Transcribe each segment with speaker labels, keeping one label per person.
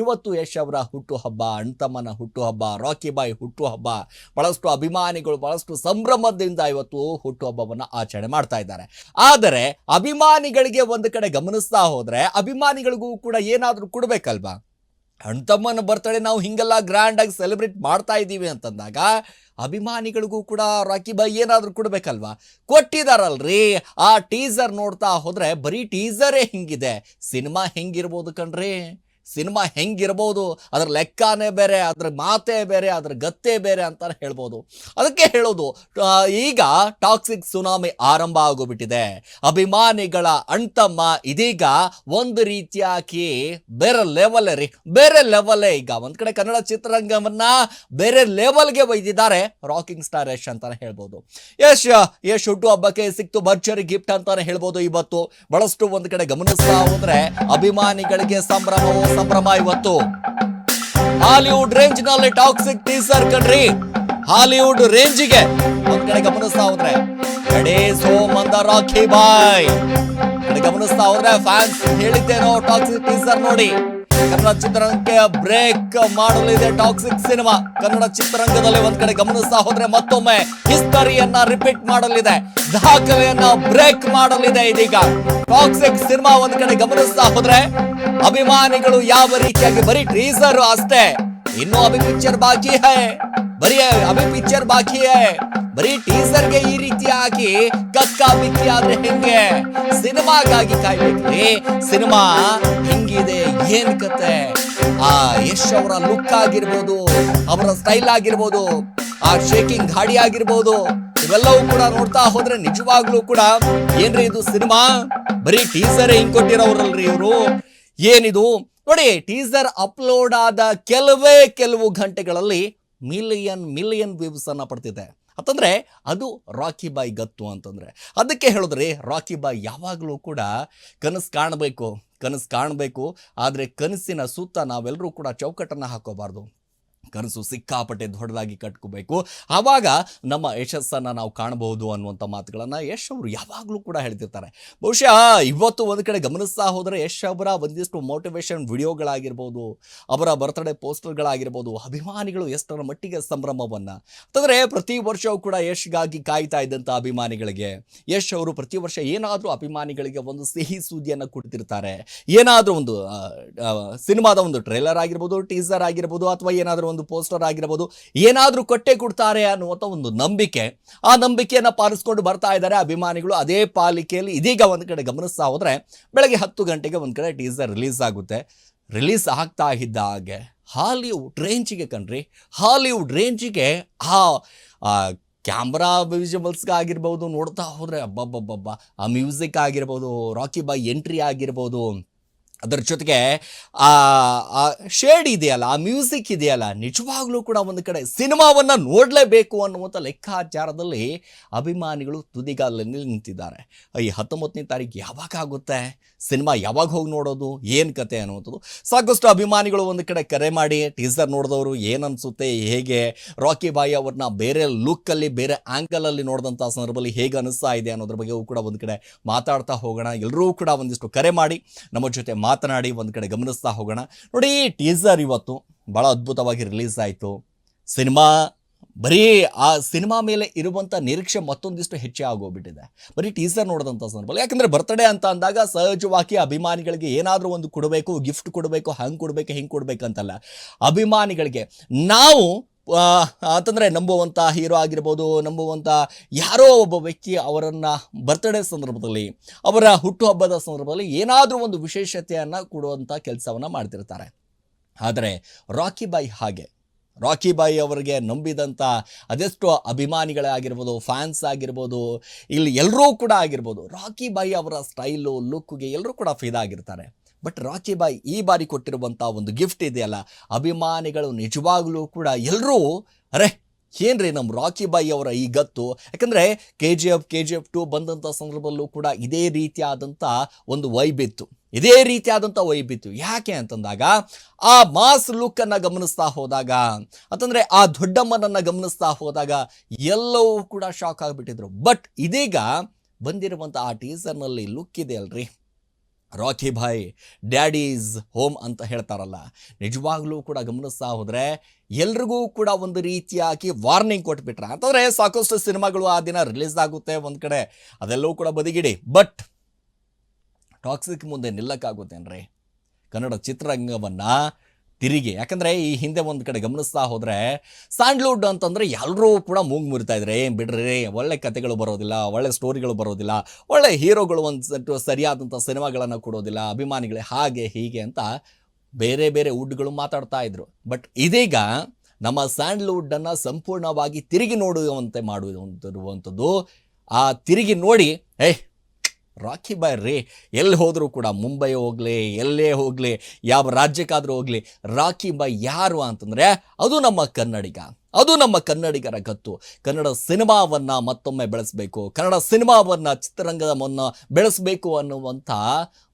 Speaker 1: ಇವತ್ತು ಯಶ್ ಅವರ ಹುಟ್ಟುಹಬ್ಬ ಅಣ್ತಮ್ಮನ ಹುಟ್ಟುಹಬ್ಬ ರಾಕಿ ಬಾಯ್ ಹುಟ್ಟುಹಬ್ಬ, ಬಹಳಷ್ಟು ಅಭಿಮಾನಿಗಳು, ಬಹಳಷ್ಟು ಸಂಭ್ರಮದಿಂದ ಇವತ್ತು ಹುಟ್ಟುಹಬ್ಬವನ್ನು ಆಚರಣೆ ಮಾಡ್ತಾ ಇದ್ದಾರೆ. ಆದರೆ ಅಭಿಮಾನಿಗಳಿಗೆ ಒಂದು ಕಡೆ ಗಮನಿಸ್ತಾ ಹೋದರೆ ಅಭಿಮಾನಿಗಳಿಗೂ ಕೂಡ ಏನಾದರೂ ಕೊಡಬೇಕಲ್ವಾ? ಅಣ್ತಮ್ಮನ ಬರ್ತಡೇ ನಾವು ಹಿಂಗೆಲ್ಲ ಗ್ರ್ಯಾಂಡ್ ಆಗಿ ಸೆಲೆಬ್ರೇಟ್ ಮಾಡ್ತಾ ಇದ್ದೀವಿ ಅಂತಂದಾಗ ಅಭಿಮಾನಿಗಳಿಗೂ ಕೂಡ ರಾಕಿ ಬಾಯ್ ಏನಾದರೂ ಕೊಡಬೇಕಲ್ವಾ? ಕೊಟ್ಟಿದಾರಲ್ರಿ. ಆ ಟೀಸರ್ ನೋಡ್ತಾ ಹೋದರೆ ಬರೀ ಟೀಸರೇ ಹಿಂಗಿದೆ. ಸಿನಿಮಾ ಹೆಂಗಿರ್ಬೋದು ಕಣ್ರಿ? ಸಿನಿಮಾ ಹೆಂಗಿರ್ಬೋದು, ಅದ್ರ ಲೆಕ್ಕನೇ ಬೇರೆ, ಅದ್ರ ಮಾತೇ ಬೇರೆ, ಅದ್ರ ಗತ್ತೇ ಬೇರೆ ಅಂತ ಹೇಳ್ಬೋದು. ಅದಕ್ಕೆ ಹೇಳೋದು ಈಗ ಟಾಕ್ಸಿಕ್ ಸುನಾಮಿ ಆರಂಭ ಆಗೋಗ್ಬಿಟ್ಟಿದೆ. ಅಭಿಮಾನಿಗಳ ಅಣ್ತಮ್ಮ ಇದೀಗ ಒಂದು ರೀತಿಯಾಗಿ ಬೇರೆ ಲೆವೆಲ್ ರೀ, ಬೇರೆ ಲೆವೆಲ್ಲೇ ಈಗ. ಒಂದ್ ಕಡೆ ಕನ್ನಡ ಚಿತ್ರರಂಗವನ್ನ ಬೇರೆ ಲೆವೆಲ್ಗೆ ಒಯ್ದಿದ್ದಾರೆ ರಾಕಿಂಗ್ ಸ್ಟಾರ್ ಯಶ್ ಅಂತಾನೆ ಹೇಳ್ಬೋದು. ಯಶ್ ಯಶ್ ಹುಟ್ಟು ಹಬ್ಬಕ್ಕೆ ಸಿಕ್ತು, ಭರ್ಜರಿ ಗಿಫ್ಟ್ ಅಂತಾನೆ ಹೇಳ್ಬೋದು ಇವತ್ತು. ಬಹಳಷ್ಟು ಒಂದು ಕಡೆ ಗಮನಿಸ್ತಾ ಹೋದ್ರೆ ಅಭಿಮಾನಿಗಳಿಗೆ ಸಂಭ್ರಮವೋ ಸಂಭ್ರಮ ಇವತ್ತು. ಹಾಲಿವುಡ್ ರೇಂಜ್ನಲ್ಲಿ ಟಾಕ್ಸಿಕ್ ಟೀಸರ್ ಕಣ್ರಿ. ಹಾಲಿವುಡ್ ರೇಂಜಿಗೆ ಒಂದ್ ಕಡೆ ಗಮನಿಸ್ತಾ ಹೋದ್ರೆ, ಕಡೆ ಸೋಮಂದ ರಾಖಿ ಬಾಯ್. ಗಮನಿಸ್ತಾ ಹೋದ್ರೆ ಫ್ಯಾನ್ಸ್ ಹೇಳಿದ್ದೇನೋ ಟಾಕ್ಸಿಕ್ ಟೀಸರ್ ನೋಡಿ. ಕನ್ನಡ ಚಿತ್ರರಂಗಕ್ಕೆ ಬ್ರೇಕ್ ಮಾಡಲಿದೆ ಟಾಕ್ಸಿಕ್ ಸಿನಿಮಾ ಕನ್ನಡ ಚಿತ್ರರಂಗದಲ್ಲಿ ಒಂದ್ ಕಡೆ ಗಮನಿಸ್ತಾ ಹೋದ್ರೆ ಮತ್ತೊಮ್ಮೆ ಹಿಸ್ಟರಿಯನ್ನ ರಿಪೀಟ್ ಮಾಡಲಿದೆ. ದಾಖಲೆಯನ್ನ ಬ್ರೇಕ್ ಮಾಡಲಿದೆ ಇದೀಗ. ಟಾಕ್ಸಿಕ್ ಸಿನಿಮಾ ಒಂದ್ ಕಡೆ ಗಮನಿಸ್ತಾ ಹೋದ್ರೆ ಅಭಿಮಾನಿಗಳು ಯಾವ ರೀತಿಯಾಗಿ ಬರೀ ಟೀಸರ್ ಅಷ್ಟೇ. ಇನ್ನೂ ಅಭಿ ಪಿಕ್ಚರ್ ಬಾಕಿ ಹೈ. ಬರೀ ಅಭಿ ಪಿಕ್ಚರ್ ಬಾಕಿ ಬರೀ ಟೀಸರ್ಗೆ ಈ ರೀತಿಯಾಗಿ ಕಕ್ಕ ಬಿಕ್ಕಿ ಆದ್ರೆ ಹೆಂಗೆ? ಸಿನಿಮಾಗಾಗಿ ಕಾಯ್ಬೇಕ್ರಿ. ಸಿನಿಮಾ ಹೆಂಗಿದೆ, ಏನ್ ಕತೆ? ಆ, ಯಶ್ ಅವರ ಲುಕ್ ಆಗಿರ್ಬೋದು, ಅವರ ಸ್ಟೈಲ್ ಆಗಿರ್ಬೋದು, ಆ ಶೇಕಿಂಗ್ ಗಾಡಿ ಆಗಿರ್ಬೋದು, ಇವೆಲ್ಲವೂ ಕೂಡ ನೋಡ್ತಾ ಹೋದ್ರೆ ನಿಜವಾಗ್ಲೂ ಕೂಡ ಏನ್ರಿ ಇದು ಸಿನಿಮಾ? ಬರೀ ಟೀಸರ್ ಹಿಂಗ್ ಕೊಟ್ಟಿರೋರಲ್ರಿ ಇವರು. ಏನಿದು? ನೋಡಿ ಟೀಸರ್ ಅಪ್ಲೋಡ್ ಆದ ಕೆಲವೇ ಕೆಲವು ಗಂಟೆಗಳಲ್ಲಿ ಮಿಲಿಯನ್ ಮಿಲಿಯನ್ ವ್ಯೂಸನ್ನು ಪಡ್ತಿದೆ ಅಂತಂದರೆ ಅದು ರಾಕಿ ಬಾಯ್ ಗತ್ತು ಅಂತಂದರೆ. ಅದಕ್ಕೆ ಹೇಳಿದ್ರಿ ರಾಕಿ ಬಾಯ್ ಯಾವಾಗಲೂ ಕೂಡ ಕನಸು ಕಾಣಬೇಕು ಕನಸು ಕಾಣಬೇಕು. ಆದರೆ ಕನಸಿನ ಸುತ್ತ ನಾವೆಲ್ಲರೂ ಕೂಡ ಚೌಕಟ್ಟನ್ನು ಹಾಕೋಬಾರ್ದು. ಕನಸು ಸಿಕ್ಕಾಪಟ್ಟೆ ದೊಡ್ಡದಾಗಿ ಕಟ್ಕೋಬೇಕು. ಆವಾಗ ನಮ್ಮ ಯಶಸ್ಸನ್ನು ನಾವು ಕಾಣಬಹುದು ಅನ್ನುವಂಥ ಮಾತುಗಳನ್ನು ಯಶ್ ಅವರು ಯಾವಾಗಲೂ ಕೂಡ ಹೇಳ್ತಿರ್ತಾರೆ. ಬಹುಶಃ ಇವತ್ತು ಒಂದು ಕಡೆ ಗಮನಿಸ್ತಾ ಹೋದರೆ ಯಶ್ ಅವರ ಒಂದಿಷ್ಟು ಮೋಟಿವೇಶನ್ ವಿಡಿಯೋಗಳಾಗಿರ್ಬೋದು ಅವರ ಬರ್ತ್ಡೇ ಪೋಸ್ಟರ್ಗಳಾಗಿರ್ಬೋದು, ಅಭಿಮಾನಿಗಳು ಎಷ್ಟರ ಮಟ್ಟಿಗೆ ಸಂಭ್ರಮವನ್ನು. ಅಂತಂದರೆ ಪ್ರತಿ ವರ್ಷವೂ ಕೂಡ ಯಶ್ಗಾಗಿ ಕಾಯ್ತಾ ಇದ್ದಂಥ ಅಭಿಮಾನಿಗಳಿಗೆ, ಯಶ್ ಅವರು ಪ್ರತಿ ವರ್ಷ ಏನಾದರೂ ಅಭಿಮಾನಿಗಳಿಗೆ ಒಂದು ಸಿಹಿ ಸುದ್ದಿಯನ್ನು ಕೊಡ್ತಿರ್ತಾರೆ. ಏನಾದರೂ ಒಂದು ಸಿನಿಮಾದ ಒಂದು ಟ್ರೇಲರ್ ಆಗಿರ್ಬೋದು ಟೀಸರ್ ಆಗಿರ್ಬೋದು ಅಥವಾ ಏನಾದರೂ ಒಂದು ಪೋಸ್ಟರ್ ಆಗಿರ್ಬೋದು ಏನಾದರೂ ಕೊಟ್ಟೆ ಕೊಡ್ತಾರೆ ಅನ್ನುವಂಥ ಒಂದು ನಂಬಿಕೆ. ಆ ನಂಬಿಕೆಯನ್ನು ಪಾಲಿಸ್ಕೊಂಡು ಬರ್ತಾ ಇದ್ದಾರೆ ಅಭಿಮಾನಿಗಳು. ಅದೇ ಪಾಲಿಕೆಯಲ್ಲಿ ಇದೀಗ ಒಂದು ಕಡೆ ಗಮನಿಸ್ತಾ ಹೋದರೆ ಬೆಳಗ್ಗೆ ಹತ್ತು ಗಂಟೆಗೆ ಒಂದು ಕಡೆ ಟೀಸರ್ ರಿಲೀಸ್ ಆಗುತ್ತೆ. ರಿಲೀಸ್ ಆಗ್ತಾ ಇದ್ದ ಹಾಗೆ ಹಾಲಿವುಡ್ ರೇಂಜಿಗೆ ಕಣ್ರಿ. ಹಾಲಿವುಡ್ ರೇಂಜಿಗೆ ಆ ಆ ಕ್ಯಾಮ್ರಾ ವಿಜುವಲ್ಸ್ಗಾಗಿರ್ಬೋದು ನೋಡ್ತಾ ಹೋದರೆ ಅಬ್ಬಬ್ಬಬ್ಬಬ್ಬ. ಆ ಮ್ಯೂಸಿಕ್ ಆಗಿರ್ಬೋದು, ರಾಕಿ ಬಾಯ್ ಎಂಟ್ರಿ ಆಗಿರ್ಬೋದು. ಅದರ ಜೊತೆಗೆ ಆ ಶೇಡ್ ಇದೆಯಲ್ಲ, ಆ ಮ್ಯೂಸಿಕ್ ಇದೆಯಲ್ಲ, ನಿಜವಾಗ್ಲೂ ಕೂಡ ಒಂದು ಕಡೆ ಸಿನಿಮಾವನ್ನು ನೋಡಲೇಬೇಕು ಅನ್ನುವಂಥ ಲೆಕ್ಕಾಚಾರದಲ್ಲಿ ಅಭಿಮಾನಿಗಳು ತುದಿಗಾಲಲ್ಲಿ ನಿಂತಿದ್ದಾರೆ. ಈ ಹತ್ತೊಂಬತ್ತನೇ ತಾರೀಕು ಯಾವಾಗ ಆಗುತ್ತೆ? ಸಿನಿಮಾ ಯಾವಾಗ ಹೋಗಿ ನೋಡೋದು? ಏನು ಕತೆ ಅನ್ನುವಂಥದ್ದು. ಸಾಕಷ್ಟು ಅಭಿಮಾನಿಗಳು ಒಂದು ಕಡೆ ಕರೆ ಮಾಡಿ ಟೀಸರ್ ನೋಡಿದವರು ಏನನ್ಸುತ್ತೆ ಹೇಗೆ ರಾಕಿ ಬಾಯಿ ಅವ್ರನ್ನ ಬೇರೆ ಲುಕ್ಕಲ್ಲಿ ಬೇರೆ ಆ್ಯಂಗಲಲ್ಲಿ ನೋಡಿದಂಥ ಸಂದರ್ಭದಲ್ಲಿ ಹೇಗೆ ಅನಿಸ್ತಾ ಇದೆ ಅನ್ನೋದ್ರ ಬಗ್ಗೆಯೂ ಕೂಡ ಒಂದು ಕಡೆ ಮಾತಾಡ್ತಾ ಹೋಗೋಣ. ಎಲ್ಲರೂ ಕೂಡ ಒಂದಿಷ್ಟು ಕರೆ ಮಾಡಿ, ನಮ್ಮ ಜೊತೆ ಮಾತನಾಡಿ ಒಂದು ಕಡೆ ಗಮನಿಸ್ತಾ ಹೋಗೋಣ. ನೋಡಿ ಟೀಸರ್ ಇವತ್ತು ಭಾಳ ಅದ್ಭುತವಾಗಿ ರಿಲೀಸ್ ಆಯಿತು. ಸಿನಿಮಾ, ಬರೀ ಆ ಸಿನಿಮಾ ಮೇಲೆ ಇರುವಂಥ ನಿರೀಕ್ಷೆ ಮತ್ತೊಂದಿಷ್ಟು ಹೆಚ್ಚೇ ಆಗೋಗ್ಬಿಟ್ಟಿದೆ. ಬರೀ ಟೀಸರ್ ನೋಡಿದಂಥ ಸಂದರ್ಭದಲ್ಲಿ. ಯಾಕಂದರೆ ಬರ್ತಡೇ ಅಂತ ಅಂದಾಗ ಸಹಜವಾಗಿ ಅಭಿಮಾನಿಗಳಿಗೆ ಏನಾದರೂ ಒಂದು ಕೊಡಬೇಕು ಗಿಫ್ಟ್ ಕೊಡಬೇಕು, ಹಂಗೆ ಕೊಡಬೇಕು, ಹಿಂಗೆ ಕೊಡಬೇಕಂತಲ್ಲ ಅಭಿಮಾನಿಗಳಿಗೆ ನಾವು ಅಂತಂದರೆ ನಂಬುವಂಥ ಹೀರೋ ಆಗಿರ್ಬೋದು ನಂಬುವಂಥ ಯಾರೋ ಒಬ್ಬ ವ್ಯಕ್ತಿ ಅವರನ್ನು ಬರ್ತ್ಡೇ ಸಂದರ್ಭದಲ್ಲಿ, ಅವರ ಹುಟ್ಟುಹಬ್ಬದ ಸಂದರ್ಭದಲ್ಲಿ ಏನಾದರೂ ಒಂದು ವಿಶೇಷತೆಯನ್ನು ಕೊಡುವಂಥ ಕೆಲಸವನ್ನು ಮಾಡ್ತಿರ್ತಾರೆ. ಆದರೆ ರಾಕಿ ಬಾಯಿ ಹಾಗೆ, ರಾಕಿ ಬಾಯಿ ಅವರಿಗೆ ನಂಬಿದಂಥ ಅದೆಷ್ಟೋ ಅಭಿಮಾನಿಗಳೇ ಆಗಿರ್ಬೋದು ಫ್ಯಾನ್ಸ್ ಆಗಿರ್ಬೋದು, ಇಲ್ಲಿ ಎಲ್ಲರೂ ಕೂಡ ಆಗಿರ್ಬೋದು, ರಾಕಿ ಬಾಯಿ ಅವರ ಸ್ಟೈಲು ಲುಕ್ಗೆ ಎಲ್ಲರೂ ಕೂಡ ಫಿದಾ ಆಗಿರ್ತಾರೆ. ಬಟ್ ರಾಕಿ ಬಾಯ್ ಈ ಬಾರಿ ಕೊಟ್ಟಿರುವಂಥ ಒಂದು ಗಿಫ್ಟ್ ಇದೆಯಲ್ಲ ಅಭಿಮಾನಿಗಳು ನಿಜವಾಗಲೂ ಕೂಡ ಎಲ್ಲರೂ ಅರೆ, ಏನ್ರಿ ನಮ್ಮ ರಾಕಿ ಬಾಯಿ ಅವರ ಈ ಗತ್ತು? ಯಾಕಂದರೆ K G F K G F two ಬಂದಂಥ ಸಂದರ್ಭದಲ್ಲೂ ಕೂಡ ಇದೇ ರೀತಿಯಾದಂಥ ಒಂದು ವೈಬಿತ್ತು ಇದೇ ರೀತಿಯಾದಂಥ ವೈಬಿತ್ತು ಯಾಕೆ ಅಂತಂದಾಗ, ಆ ಮಾಸ್ ಲುಕ್ಕನ್ನು ಗಮನಿಸ್ತಾ ಹೋದಾಗ, ಅಂತಂದರೆ ಆ ದೊಡ್ಡಮ್ಮನನ್ನು ಗಮನಿಸ್ತಾ ಹೋದಾಗ ಎಲ್ಲವೂ ಕೂಡ ಶಾಕ್ ಆಗಿಬಿಟ್ಟಿದ್ರು. ಬಟ್ ಇದೀಗ ಬಂದಿರುವಂಥ ಆ ಟೀಸರ್ನಲ್ಲಿ ಲುಕ್ ಇದೆ ಅಲ್ರಿ. ರಾಕಿ ಭಾಯ್ ಡ್ಯಾಡೀಸ್ ಹೋಮ್ ಅಂತ ಹೇಳ್ತಾರಲ್ಲ. ನಿಜವಾಗ್ಲೂ ಕೂಡ ಗಮನಿಸ್ತಾ ಹೋದರೆ ಎಲ್ರಿಗೂ ಕೂಡ ಒಂದು ರೀತಿಯಾಗಿ ವಾರ್ನಿಂಗ್ ಕೊಟ್ಬಿಟ್ರೆ. ಅಂತಂದರೆ ಸಾಕಷ್ಟು ಸಿನಿಮಾಗಳು ಆ ದಿನ ರಿಲೀಸ್ ಆಗುತ್ತೆ ಒಂದು ಕಡೆ, ಅದೆಲ್ಲವೂ ಕೂಡ ಬದಿಗಿಡಿ. ಬಟ್ ಟಾಕ್ಸಿಕ್ ಮುಂದೆ ನಿಲ್ಲಕ್ಕಾಗುತ್ತೇನ್ರಿ ಕನ್ನಡ ಚಿತ್ರರಂಗವನ್ನು ತಿರುಗಿ. ಯಾಕಂದರೆ ಈ ಹಿಂದೆ ಒಂದು ಕಡೆ ಗಮನಿಸ್ತಾ ಹೋದರೆ, ಸ್ಯಾಂಡ್ಲ್ವುಡ್ ಅಂತಂದರೆ ಎಲ್ಲರೂ ಕೂಡ ಮೂಗು ಮುರಿತಾ ಇದ್ದಾರೆ ಏನು ಬಿಡ್ರಿ ಒಳ್ಳೆ ಕತೆಗಳು ಬರೋದಿಲ್ಲ, ಒಳ್ಳೆ ಸ್ಟೋರಿಗಳು ಬರೋದಿಲ್ಲ, ಒಳ್ಳೆ ಹೀರೋಗಳು ಒಂದು ಸರಿಯಾದಂಥ ಸಿನಿಮಾಗಳನ್ನು ಕೊಡೋದಿಲ್ಲ, ಅಭಿಮಾನಿಗಳೇ ಹಾಗೆ, ಹೀಗೆ ಅಂತ ಬೇರೆ ಬೇರೆ ವುಡ್ಗಳು ಮಾತಾಡ್ತಾ ಇದ್ರು. ಬಟ್ ಇದೀಗ ನಮ್ಮ ಸ್ಯಾಂಡ್ಲ್ವುಡ್ಡನ್ನು ಸಂಪೂರ್ಣವಾಗಿ ತಿರುಗಿ ನೋಡುವಂತೆ ಮಾಡುವಂಥದ್ದು ಆ ತಿರುಗಿ ನೋಡಿ ಏ ರಾಕಿ ಬಾಯ್ ರೇ, ಎಲ್ಲಿ ಹೋದರೂ ಕೂಡ ಮುಂಬೈ ಹೋಗಲಿ ಎಲ್ಲೇ ಹೋಗಲಿ, ಯಾವ ರಾಜ್ಯಕ್ಕಾದರೂ ಹೋಗಲಿ, ರಾಖಿ ಬಾಯ್ ಯಾರು ಅಂತಂದರೆ ಅದು ನಮ್ಮ ಕನ್ನಡಿಗ. ಅದು ನಮ್ಮ ಕನ್ನಡಿಗರ ಗತ್ತು. ಕನ್ನಡ ಸಿನಿಮಾವನ್ನು ಮತ್ತೊಮ್ಮೆ ಬೆಳೆಸಬೇಕು, ಕನ್ನಡ ಸಿನಿಮಾವನ್ನು ಮೊನ್ನ ಬೆಳೆಸಬೇಕು ಅನ್ನುವಂಥ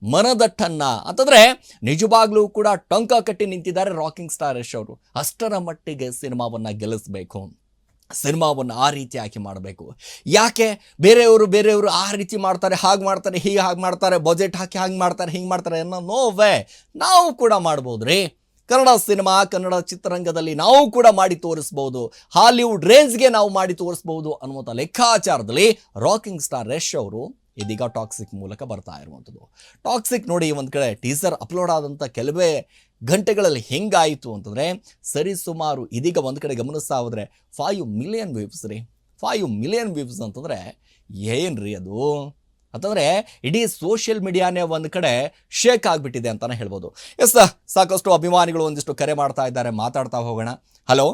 Speaker 1: ಮನದಟ್ಟನ್ನು ಅಂತಂದರೆ ನಿಜವಾಗ್ಲೂ ಕೂಡ ಟೊಂಕ ಕಟ್ಟಿ ನಿಂತಿದ್ದಾರೆ ರಾಕಿಂಗ್ ಸ್ಟಾರ್ ಯಶ್ ಅವರು. ಅಷ್ಟರ ಮಟ್ಟಿಗೆ ಸಿನಿಮಾವನ್ನು ಗೆಲ್ಲಿಸಬೇಕು. ಸಿನಿಮಾವನ್ನು ಆ ರೀತಿಯಾಗಿ ಮಾಡಬೇಕು. ಯಾಕೆ? ಬೇರೆಯವರು ಬೇರೆಯವರು ಆ ರೀತಿ ಮಾಡ್ತಾರೆ, ಹಾಗೆ ಮಾಡ್ತಾರೆ, ಹೀಗೆ ಹಾಗೆ ಮಾಡ್ತಾರೆ, ಬಜೆಟ್ ಹಾಕಿ ಹಾಗೆ ಮಾಡ್ತಾರೆ, ಹಿಂಗೆ ಮಾಡ್ತಾರೆ ಅನ್ನೋ ನೋವೇ ನಾವು ಕೂಡ ಮಾಡ್ಬೋದು ರೀ ಕನ್ನಡ ಸಿನಿಮಾ, ಕನ್ನಡ ಚಿತ್ರರಂಗದಲ್ಲಿ ನಾವು ಕೂಡ ಮಾಡಿ ತೋರಿಸ್ಬೋದು. ಹಾಲಿವುಡ್ ರೇಂಜ್ಗೆ ನಾವು ಮಾಡಿ ತೋರಿಸ್ಬೋದು ಅನ್ನುವಂಥ ಲೆಕ್ಕಾಚಾರದಲ್ಲಿ ರಾಕಿಂಗ್ ಸ್ಟಾರ್ ರೆಶ್ ಅವರು ಇದೀಗ ಟಾಕ್ಸಿಕ್ ಮೂಲಕ ಬರ್ತಾ ಇರುವಂಥದ್ದು. ಟಾಕ್ಸಿಕ್ ನೋಡಿ ಒಂದು ಕಡೆ ಟೀಸರ್ ಅಪ್ಲೋಡ್ ಆದಂಥ ಕೆಲವೇ ಗಂಟೆಗಳಲ್ಲಿ ಹೆಂಗಾಯಿತು ಅಂತಂದರೆ ಸರಿಸುಮಾರು ಇದೀಗ ಒಂದು ಕಡೆ ಗಮನಿಸ್ತಾ ಹೋದರೆ ಫೈವ್ ಮಿಲಿಯನ್ ವ್ಯೂವ್ಸ್ ರೀ. ಫೈವ್ ಮಿಲಿಯನ್ ವ್ಯೂವ್ಸ್ ಅಂತಂದರೆ ಏನು ರೀ ಅದು? ಅಂತಂದರೆ ಇಡೀ ಸೋಷಿಯಲ್ ಮೀಡಿಯಾನೇ ಒಂದು ಕಡೆ ಶೇಕ್ ಆಗಿಬಿಟ್ಟಿದೆ ಅಂತಲೇ ಹೇಳ್ಬೋದು. ಎಸ್ ಸಾಕಷ್ಟು ಅಭಿಮಾನಿಗಳು ಒಂದಿಷ್ಟು ಕರೆ ಮಾಡ್ತಾ ಇದ್ದಾರೆ, ಮಾತಾಡ್ತಾ ಹೋಗೋಣ. ಹಲೋ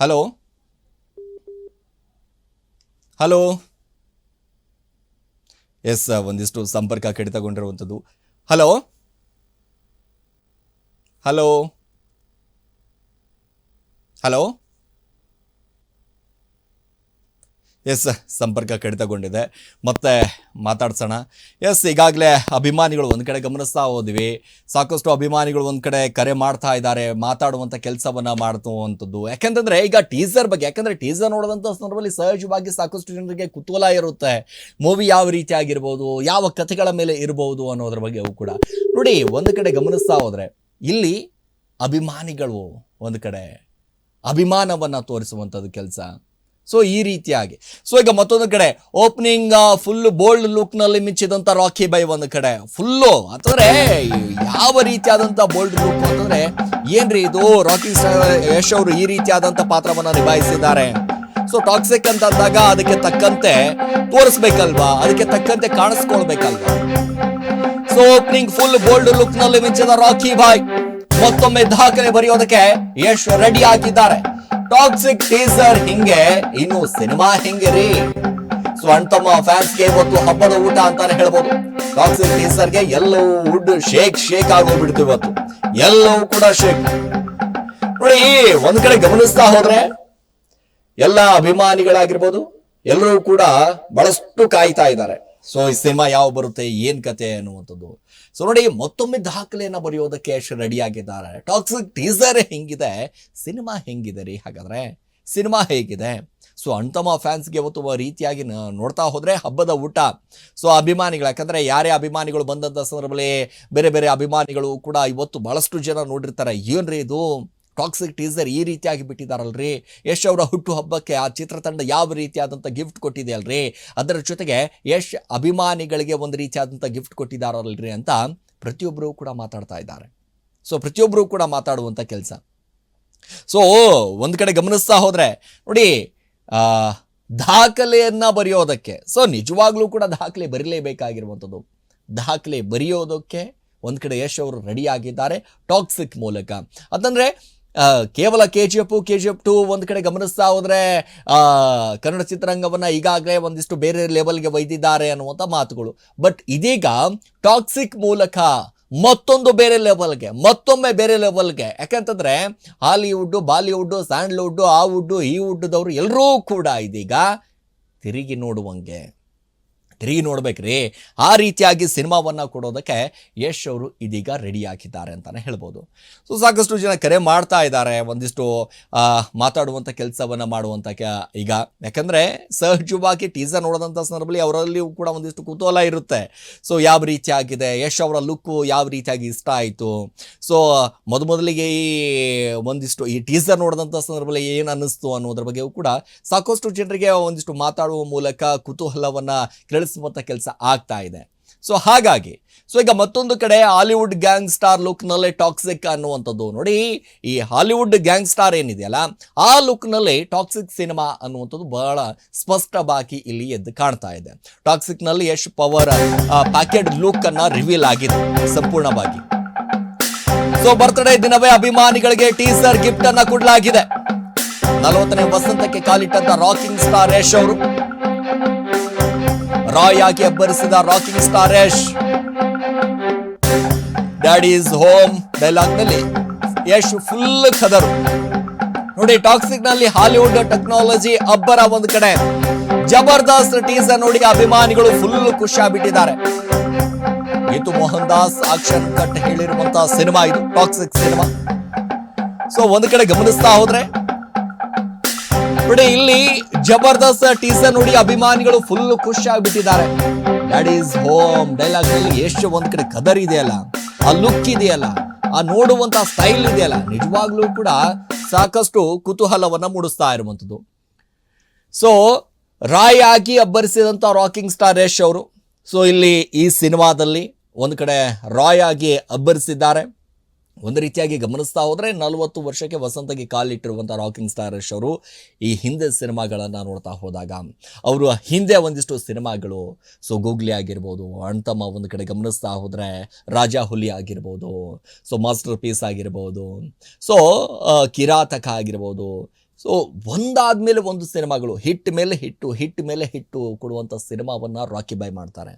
Speaker 1: ಹಲೋ ಹಲೋ ಎಸ್ ಒಂದಿಷ್ಟು ಸಂಪರ್ಕ ಕಡಿತಗೊಂಡಿರುವಂಥದ್ದು ಹಲೋ ಹಲೋ ಹಲೋ ಎಸ್ ಸಂಪರ್ಕ ಕಡಿತಗೊಂಡಿದೆ. ಮತ್ತೆ ಮಾತಾಡ್ಸೋಣ. ಎಸ್ ಈಗಾಗಲೇ ಅಭಿಮಾನಿಗಳು ಒಂದು ಕಡೆ ಗಮನಿಸ್ತಾ ಹೋದ್ವಿ. ಸಾಕಷ್ಟು ಅಭಿಮಾನಿಗಳು ಒಂದು ಕಡೆ ಕರೆ ಮಾಡ್ತಾ ಇದ್ದಾರೆ. ಮಾತಾಡುವಂಥ ಕೆಲಸವನ್ನು ಮಾಡುವಂಥದ್ದು ಯಾಕೆಂತಂದರೆ ಈಗ ಟೀಸರ್ ಬಗ್ಗೆ, ಯಾಕಂದರೆ ಟೀಸರ್ ನೋಡಿದಂಥ ಸಂದರ್ಭದಲ್ಲಿ ಸಹಜವಾಗಿ ಸಾಕಷ್ಟು ಜನರಿಗೆ ಕುತೂಹಲ ಇರುತ್ತೆ. ಮೂವಿ ಯಾವ ರೀತಿ ಆಗಿರ್ಬೋದು, ಯಾವ ಕಥೆಗಳ ಮೇಲೆ ಇರ್ಬೋದು ಅನ್ನೋದ್ರ ಬಗ್ಗೆ ಅವು ಕೂಡ. ನೋಡಿ, ಒಂದು ಕಡೆ ಗಮನಿಸ್ತಾ ಹೋದರೆ ಇಲ್ಲಿ ಅಭಿಮಾನಿಗಳು ಒಂದು ಕಡೆ ಅಭಿಮಾನವನ್ನು ತೋರಿಸುವಂಥದ್ದು ಕೆಲಸ. ಸೊ ಈ ರೀತಿಯಾಗಿ. ಸೊ ಈಗ ಮತ್ತೊಂದು ಕಡೆ ಓಪನಿಂಗ್ ಫುಲ್ ಬೋಲ್ಡ್ ಲುಕ್ನಲ್ಲಿ ಮಿಂಚಿದಂಥ ರಾಕಿ ಬೈ ಒಂದು ಕಡೆ. ಫುಲ್ಲು ಅಂತಂದ್ರೆ, ಯಾವ ರೀತಿಯಾದಂಥ ಬೋಲ್ಡ್ ಲುಕ್ ಅಂತಂದ್ರೆ, ಏನ್ರಿ ಇದು? ರಾಕಿ ಯಶ್ ಅವರು ಈ ರೀತಿಯಾದಂಥ ಪಾತ್ರವನ್ನು ನಿಭಾಯಿಸಿದ್ದಾರೆ. ಸೊ ಟಾಕ್ಸಿಕ್ ಅಂತ ಅಂದಾಗ ಅದಕ್ಕೆ ತಕ್ಕಂತೆ ತೋರಿಸ್ಬೇಕಲ್ವಾ? ಅದಕ್ಕೆ ತಕ್ಕಂತೆ ಕಾಣಿಸ್ಕೊಳ್ಬೇಕಲ್ವಾ? ಓಪನಿಂಗ್ ಫುಲ್ ಬೋಲ್ಡ್ ಲುಕ್ನಲ್ಲಿ ಮಿಂಚಿದ ರಾಕಿ ಬಾಯ್. ಮತ್ತೊಮ್ಮೆ ದಾಖಲೆ ಬರೆಯೋದಕ್ಕೆ ಯಶ್ ರೆಡಿ ಆಗಿದ್ದಾರೆ. ಟಾಕ್ಸಿಕ್ ಟೀಸರ್ ಹಿಂಗೆ, ಇನ್ನು ಸಿನಿಮಾ ಹಿಂಗೆ ರೀ ಸೊ ತಮ್ಮ ಫ್ಯಾನ್ಸ್ಗೆ ಇವತ್ತು ಹಬ್ಬದ ಊಟ ಅಂತಾನೆ ಹೇಳ್ಬೋದು. ಟಾಕ್ಸಿಕ್ ಟೀಸರ್ಗೆ ಎಲ್ಲವೂ ವುಡ್ ಶೇಕ್ ಶೇಕ್ ಆಗೋಗ್ಬಿಡ್ತು ಇವತ್ತು. ಎಲ್ಲವೂ ಕೂಡ ಶೇಕ್ ನೋಡಿ, ಒಂದ್ ಕಡೆ ಗಮನಿಸ್ತಾ ಹೋದ್ರೆ ಎಲ್ಲ ಅಭಿಮಾನಿಗಳಾಗಿರ್ಬೋದು, ಎಲ್ಲರೂ ಕೂಡ ಬಹಳಷ್ಟು ಕಾಯ್ತಾ ಇದ್ದಾರೆ. ಸೊ ಈ ಸಿನಿಮಾ ಯಾವ ಬರುತ್ತೆ, ಏನು ಕತೆ ಅನ್ನುವಂಥದ್ದು ಸೊ ನೋಡಿ, ಮತ್ತೊಮ್ಮೆ ದಾಖಲೆಯನ್ನು ಬರೆಯೋದಕ್ಕೆ ಯಶ್ ರೆಡಿಯಾಗಿದ್ದಾರೆ ಟಾಕ್ಸಿಕ್ ಟೀಸರ್ ಹೆಂಗಿದೆ, ಸಿನಿಮಾ ಹೆಂಗಿದೆ ರೀ? ಹಾಗಾದ್ರೆ, ಸಿನಿಮಾ ಹೇಗಿದೆ? ಸೊ ಅಣ್ತಮ್ಮ ಫ್ಯಾನ್ಸ್ಗೆ ಒಂದು ರೀತಿಯಾಗಿ ನೋಡ್ತಾ ಹೋದರೆ ಹಬ್ಬದ ಊಟ. ಸೊ ಅಭಿಮಾನಿಗಳು, ಯಾಕಂದರೆ ಯಾರೇ ಅಭಿಮಾನಿಗಳು ಬಂದಂಥ ಸಂದರ್ಭದಲ್ಲಿ ಬೇರೆ ಬೇರೆ ಅಭಿಮಾನಿಗಳು ಕೂಡ ಇವತ್ತು ಬಹಳಷ್ಟು ಜನ ನೋಡಿರ್ತಾರೆ. ಏನ್ರಿ ಇದು? ಟಾಕ್ಸಿಕ್ ಟೀಸರ್ ಈ ರೀತಿಯಾಗಿ ಬಿಟ್ಟಿದ್ದಾರಲ್ರಿ ಯಶ್ ಅವರ ಹುಟ್ಟುಹಬ್ಬಕ್ಕೆ ಆ ಚಿತ್ರತಂಡ ಯಾವ ರೀತಿಯಾದಂಥ ಗಿಫ್ಟ್ ಕೊಟ್ಟಿದೆ ಅಲ್ರಿ? ಅದರ ಜೊತೆಗೆ ಯಶ್ ಅಭಿಮಾನಿಗಳಿಗೆ ಒಂದು ರೀತಿಯಾದಂಥ ಗಿಫ್ಟ್ ಕೊಟ್ಟಿದ್ದಾರಲ್ರಿ ಅಂತ ಪ್ರತಿಯೊಬ್ಬರೂ ಕೂಡ ಮಾತಾಡ್ತಾ ಇದ್ದಾರೆ. ಸೊ ಪ್ರತಿಯೊಬ್ಬರೂ ಕೂಡ ಮಾತಾಡುವಂಥ ಕೆಲಸ. ಸೊ ಒಂದು ಕಡೆ ಗಮನಿಸ್ತಾ ಹೋದರೆ, ನೋಡಿ ದಾಖಲೆಯನ್ನು ಬರೆಯೋದಕ್ಕೆ ಸೊ ನಿಜವಾಗ್ಲೂ ಕೂಡ ದಾಖಲೆ ಬರೀಲೇಬೇಕಾಗಿರುವಂಥದ್ದು. ದಾಖಲೆ ಬರೆಯೋದಕ್ಕೆ ಒಂದು ಕಡೆ ಯಶ್ ಅವರು ರೆಡಿಯಾಗಿದ್ದಾರೆ ಟಾಕ್ಸಿಕ್ ಮೂಲಕ. ಅಂತಂದರೆ ಕೇವಲ K G F K G F two ಒಂದು ಕಡೆ ಗಮನಿಸ್ತಾ ಹೋದರೆ ಕನ್ನಡ ಚಿತ್ರರಂಗವನ್ನು ಈಗಾಗಲೇ ಒಂದಿಷ್ಟು ಬೇರೆ ಲೆವೆಲ್ಗೆ ಒಯ್ದಿದ್ದಾರೆ ಅನ್ನುವಂಥ ಮಾತುಗಳು. ಬಟ್ ಇದೀಗ ಟಾಕ್ಸಿಕ್ ಮೂಲಕ ಮತ್ತೊಂದು ಬೇರೆ ಲೆವೆಲ್ಗೆ ಮತ್ತೊಮ್ಮೆ ಬೇರೆ ಲೆವೆಲ್ಗೆ ಯಾಕಂತಂದರೆ ಹಾಲಿವುಡ್ಡು ಬಾಲಿವುಡ್ಡು ಸ್ಯಾಂಡ್ಲ್ವುಡ್ಡು ಆ ವುಡ್ಡು ಈ ವುಡ್ಡದವರು ಎಲ್ಲರೂ ಕೂಡ ಇದೀಗ ತಿರುಗಿ ನೋಡುವಂಗೆ. ತಿರುಗಿ ನೋಡ್ಬೇಕ್ರಿ. ಆ ರೀತಿಯಾಗಿ ಸಿನಿಮಾವನ್ನ ಕೊಡೋದಕ್ಕೆ ಯಶ್ ಅವರು ಇದೀಗ ರೆಡಿ ಆಗಿದ್ದಾರೆ ಅಂತಾನೆ ಹೇಳ್ಬೋದು. ಸೊ, ಸಾಕಷ್ಟು ಜನ ಕರೆ ಮಾಡ್ತಾ ಇದ್ದಾರೆ, ಒಂದಿಷ್ಟು ಮಾತಾಡುವಂಥ ಕೆಲಸವನ್ನ ಮಾಡುವಂಥ ಈಗ. ಯಾಕಂದ್ರೆ ಸಹಜವಾಗಿ ಟೀಸರ್ ನೋಡಿದಂಥ ಸಂದರ್ಭದಲ್ಲಿ ಅವರಲ್ಲಿಯೂ ಕೂಡ ಒಂದಿಷ್ಟು ಕುತೂಹಲ ಇರುತ್ತೆ. ಸೊ, ಯಾವ ರೀತಿಯಾಗಿದೆ ಯಶ್ ಅವರ ಲುಕ್ಕು ಯಾವ ರೀತಿಯಾಗಿ ಇಷ್ಟ ಆಯಿತು? ಸೊ, ಮೊದಮೊದಲಿಗೆ ಈ ಒಂದಿಷ್ಟು, ಈ ಟೀಸರ್ ನೋಡಿದಂಥ ಸಂದರ್ಭದಲ್ಲಿ ಏನು ಅನ್ನಿಸ್ತು ಅನ್ನೋದ್ರ ಬಗ್ಗೆಯೂ ಕೂಡ ಸಾಕಷ್ಟು ಜನರಿಗೆ ಒಂದಿಷ್ಟು ಮಾತಾಡುವ ಮೂಲಕ ಕುತೂಹಲವನ್ನ ಕೆಳಿಸುವಂಥ ಕೆಲಸ ಆಗ್ತಾ ಇದೆ. ಸೊ ಹಾಗಾಗಿ ಸೊ ಈಗ ಮತ್ತೊಂದು ಕಡೆ ಹಾಲಿವುಡ್ ಗ್ಯಾಂಗ್ ಸ್ಟಾರ್ ಲುಕ್ನಲ್ಲೇ ಟಾಕ್ಸಿಕ್ ಅನ್ನುವಂಥದ್ದು. ನೋಡಿ, ಈ ಹಾಲಿವುಡ್ ಗ್ಯಾಂಗ್ ಸ್ಟಾರ್ ಏನಿದೆಯಲ್ಲ, ಆ ಲುಕ್ನಲ್ಲಿ ಟಾಕ್ಸಿಕ್ ಸಿನಿಮಾ ಅನ್ನುವಂಥದ್ದು ಬಹಳ ಸ್ಪಷ್ಟವಾಗಿ ಇಲ್ಲಿ ಎದ್ದು ಕಾಣ್ತಾ ಇದೆ. ಟಾಕ್ಸಿಕ್ನಲ್ಲಿ ಯಶ್ ಪವರ್ ಪ್ಯಾಕೆಟ್ ಲುಕ್ ಅನ್ನ ರಿವೀಲ್ ಆಗಿದೆ, ಸಂಪೂರ್ಣವಾಗಿ. ಸೊ ಬರ್ತ್ಡೇ ದಿನವೇ ಅಭಿಮಾನಿಗಳಿಗೆ ಟೀಸರ್ ಗಿಫ್ಟ್ ಅನ್ನ ಕೊಡಲಾಗಿದೆ. ನಲವತ್ತನೇ ವಸಂತಕ್ಕೆ ಕಾಲಿಟ್ಟಂತ ರಾಕಿಂಗ್ ಸ್ಟಾರ್ ಯಶ್ ಅವರು. ರಾಯ್ ಆಗಿ ಅಬ್ಬರಿಸಿದ rocking star Yash. Daddy is home ಡೈಲಾಗ್ನಲ್ಲಿ Yash full ಖದರು ನೋಡಿ ಟಾಕ್ಸಿಕ್ನಲ್ಲಿ ಹಾಲಿವುಡ್ ಟೆಕ್ನಾಲಜಿ ಅಬ್ಬರ ಒಂದು ಕಡೆ. ಜಬರ್ದಸ್ತ್ ಟೀಸರ್ ನೋಡಿ ಅಭಿಮಾನಿಗಳು ಫುಲ್ ಖುಷಿ ಆಗ್ಬಿಟ್ಟಿದ್ದಾರೆ. ಇದು ಮೋಹನ್ ದಾಸ್ ಆಕ್ಷನ್ ಕಟ್ ಹೇಳಿರುವಂತಹ ಸಿನಿಮಾ ಇದು ಟಾಕ್ಸಿಕ್ ಸಿನಿಮಾ ಸೊ ಒಂದು ಕಡೆ ಗಮನಿಸ್ತಾ ಹೋದ್ರೆ ನೋಡಿ ಇಲ್ಲಿ ಜಬರ್ದಸ್ತ್ ಟೀಸರ್ ನೋಡಿ ಅಭಿಮಾನಿಗಳು ಫುಲ್ ಖುಷಿ ಆಗ್ಬಿಟ್ಟಿದ್ದಾರೆ. ಡ್ಯಾಡ್ ಈಸ್ ಹೋಮ್ ಡೈಲಾಗ್ ಅಲ್ಲಿ ಎಷ್ಟು ಒಂದ್ ಕಡೆ ಕದರ್ ಇದೆಯಲ್ಲ, ಆ ಲುಕ್ ಇದೆಯಲ್ಲ, ಆ ನೋಡುವಂತ ಸ್ಟೈಲ್ ಇದೆಯಲ್ಲ, ನಿಜವಾಗ್ಲೂ ಕೂಡ ಸಾಕಷ್ಟು ಕುತೂಹಲವನ್ನ ಮೂಡಿಸ್ತಾ ಇರುವಂಥದ್ದು. ಸೊ ರಾಯ್ ಆಗಿ ಅಬ್ಬರಿಸಿದಂಥ ರಾಕಿಂಗ್ ಸ್ಟಾರ್ ಯಶ್ ಅವರು. ಸೊ ಇಲ್ಲಿ ಈ ಸಿನಿಮಾದಲ್ಲಿ ಒಂದು ಕಡೆ ರಾಯ್ ಆಗಿ ಅಬ್ಬರಿಸಿದ್ದಾರೆ. ಒಂದು ರೀತಿಯಾಗಿ ಗಮನಿಸ್ತಾ ಹೋದರೆ ನಲವತ್ತು ವರ್ಷಕ್ಕೆ ವಸಂತಗೆ ಕಾಲಿಟ್ಟಿರುವಂಥ ರಾಕಿಂಗ್ ಸ್ಟಾರ್ ಯಶ್ ಅವರು ಈ ಹಿಂದೆ ಸಿನಿಮಾಗಳನ್ನು ನೋಡ್ತಾ ಹೋದಾಗ, ಅವರು ಹಿಂದೆ ಒಂದಿಷ್ಟು ಸಿನಿಮಾಗಳು, ಸೊ ಗೂಗ್ಲಿ ಆಗಿರ್ಬೋದು ಅಣ್ತಮ್ಮ ಒಂದು ಕಡೆ ಗಮನಿಸ್ತಾ ಹೋದರೆ ರಾಜಾ ಹುಲಿ ಆಗಿರ್ಬೋದು, ಸೊ ಮಾಸ್ಟರ್ ಪೀಸ್ ಆಗಿರ್ಬೋದು, ಸೊ ಕಿರಾತಕ ಆಗಿರ್ಬೋದು, ಸೊ ಒಂದಾದ್ಮೇಲೆ ಒಂದು ಸಿನಿಮಾಗಳು, ಹಿಟ್ ಮೇಲೆ ಹಿಟ್ಟು, ಹಿಟ್ ಮೇಲೆ ಹಿಟ್ಟು ಕೊಡುವಂಥ ಸಿನಿಮಾವನ್ನು ರಾಕಿ ಬೈ ಮಾಡ್ತಾರೆ.